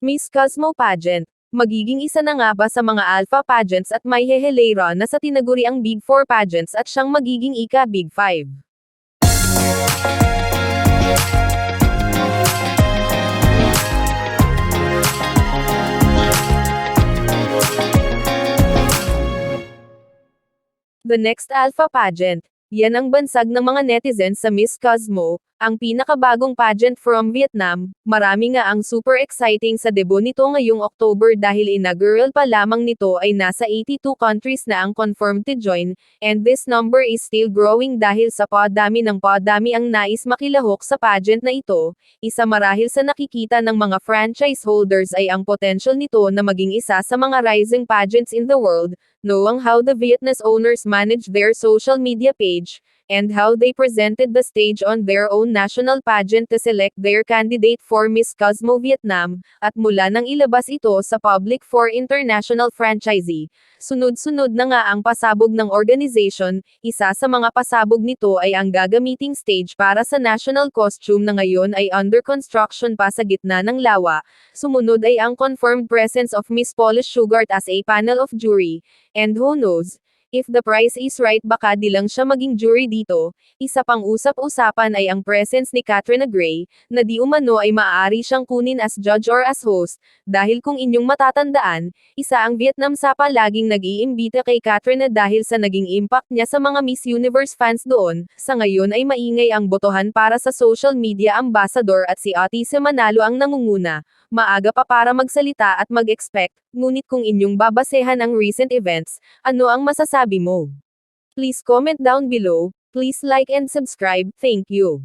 Miss Cosmo Pageant. Magiging isa na nga ba sa mga alpha pageants at may hehelera na sa tinaguriang Big 4 pageants at siyang magiging ika Big 5? The next alpha pageant. Yan ang bansag ng mga netizens sa Miss Cosmo, ang pinakabagong pageant from Vietnam. Marami nga ang super exciting sa debut nito ngayong October dahil inaugural pa lamang nito ay nasa 82 countries na ang confirmed to join, and this number is still growing dahil sa padami ng padami ang nais makilahok sa pageant na ito. Isa marahil sa nakikita ng mga franchise holders ay ang potential nito na maging isa sa mga rising pageants in the world, knowing how the Vietnamese owners manage their social media page, and how they presented the stage on their own national pageant to select their candidate for Miss Cosmo Vietnam, at mula nang ilabas ito sa public for international franchisee. Sunod-sunod na nga ang pasabog ng organization, isa sa mga pasabog nito ay ang gagamiting stage para sa national costume na ngayon ay under construction pa sa gitna ng lawa. Sumunod ay ang confirmed presence of Miss Polish Sugart as a panel of jury, and who knows, If the price is right baka di lang siya maging jury dito, isa pang usap-usapan ay ang presence ni Katrina Gray, na di umano ay maaari siyang kunin as judge or as host, dahil kung inyong matatandaan, isa ang Vietnam sa palaging nag-iimbita kay Katrina dahil sa naging impact niya sa mga Miss Universe fans doon, sa ngayon ay maingay ang botohan para sa social media ambassador at si Otis Manalo ang nangunguna. Maaga pa para magsalita at mag-expect, ngunit kung inyong babasehan ang recent events, ano ang masasabi mo? Please comment down below, please like and subscribe, thank you.